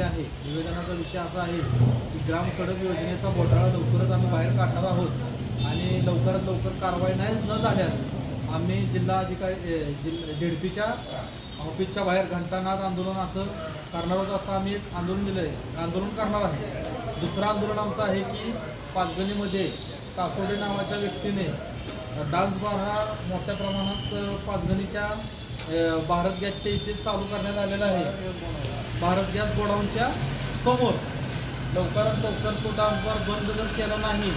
आहे. निवेदनाचा विषय असा आहे की ग्राम सडक योजनेचा घोटाळा लवकरच आम्ही बाहेर काढणार आहोत आणि लवकरात लवकर कारवाई नाही न झाल्यास आम्ही जिल्हा अधिकारी जिल झेडपीच्या ऑफिसच्या बाहेर घंटानाद आंदोलन असं करणार आहोत असं आम्ही एक आंदोलन दिलं आहे आंदोलन करणार आहे. दुसरं आंदोलन आमचं आहे की पाचगणीमध्ये कासोडे नावाच्या व्यक्तीने डान्स बार हा मोठ्या प्रमाणात पाचगणीच्या भारत गॅसच्या इथे चालू करण्यात आलेला आहे. भारत गॅस गोडाऊनच्या समोर लवकरात लवकर तो डान्स बंद जर केला नाही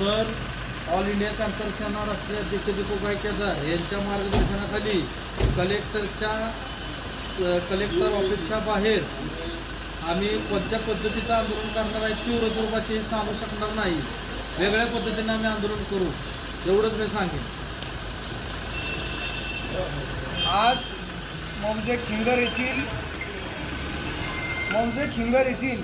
तर ऑल इंडिया कॅन्सर सेना राष्ट्रीय अध्यक्ष दीपक केदार यांच्या मार्गदर्शनाखाली कलेक्टरच्या कलेक्टर ऑफिसच्या बाहेर आम्ही कोणत्या पद्धतीचं आंदोलन करणार आहे तीव्र स्वरूपाचे हे सांगू शकणार नाही. वेगळ्या पद्धतीने आम्ही आंदोलन करू. एवढंच मी सांगेन. आज मौजे खिंगर येथील मौजे खिंगर येथील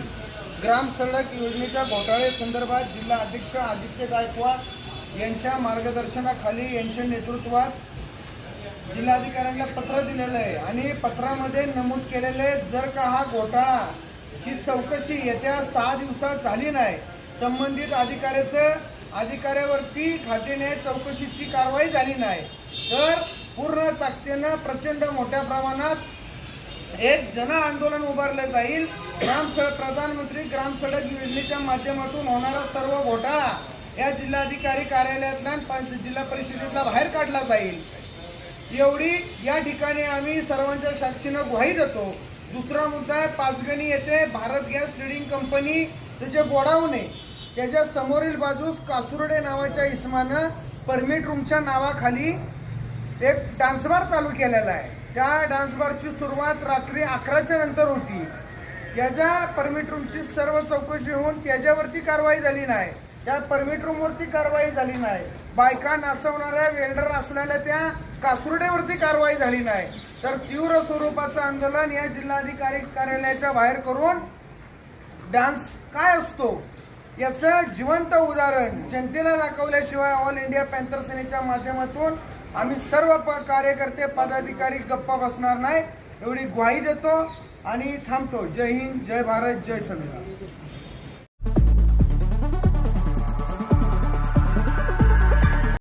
ग्राम सडक योजनेच्या घोटाळे संदर्भात जिल्हा अध्यक्ष आदित्य गायकवाड यांच्या मार्गदर्शनाखाली यांच्या नेतृत्वात जिल्हाधिकाऱ्यांना पत्र दिलेलं आहे. आणि पत्रामध्ये नमूद केलेले जर का हा घोटाळा ची चौकशी येत्या सहा दिवसात झाली नाही संबंधित अधिकाऱ्याचं अधिकाऱ्यावरती खात्याने चौकशीची कारवाई झाली नाही तर पूर्ण ताकदीनं प्रचंड मोठ्या प्रमाणात एक जन आंदोलन उभारलं जाईल. ग्राम सडक प्रधानमंत्री ग्राम सडक योजनेच्या माध्यमातून होणारा सर्व घोटाळा या जिल्हाधिकारी कार्यालयातला जिल्हा परिषदेतला बाहेर काढला जाईल. एवढी या ठिकाणी आम्ही सर्वांच्या साक्षीनं ग्वाही देतो. दुसरा मुद्दा आहे पाचगणी येथे भारत गॅस ट्रेडिंग कंपनी त्याचे गोडाऊन आहे त्याच्या समोरील बाजूस कासुर्डे नावाच्या इसमानं परमिट रूमच्या नावाखाली एक डान्सबार चालू केलेला आहे. त्या डान्सबारची सुरुवात रात्री अकराच्या नंतर होती. त्याच्या परमिट रूमची सर्व चौकशी होऊन त्याच्यावरती कारवाई झाली नाही. त्या परमिट रूमवरती कारवाई झाली नाही. बायका नाचवणाऱ्या वेल्डर असलेल्या त्या कासुर्डेवरती कारवाई झाली नाही. तर तीव्र स्वरूपाचं आंदोलन या जिल्हाधिकारी कार्यालयाच्या बाहेर करून डान्स काय असतो? याचं जिवंत उदाहरण जनतेला दाखवल्याशिवाय ऑल इंडिया पॅन्थर सेनेच्या माध्यमातून आम्ही सर्व प कार्यकर्ते पदाधिकारी गप्पा बसणार नाही. एवढी ग्वाही देतो आणि थांबतो. जय हिंद जय भारत जय संविधान.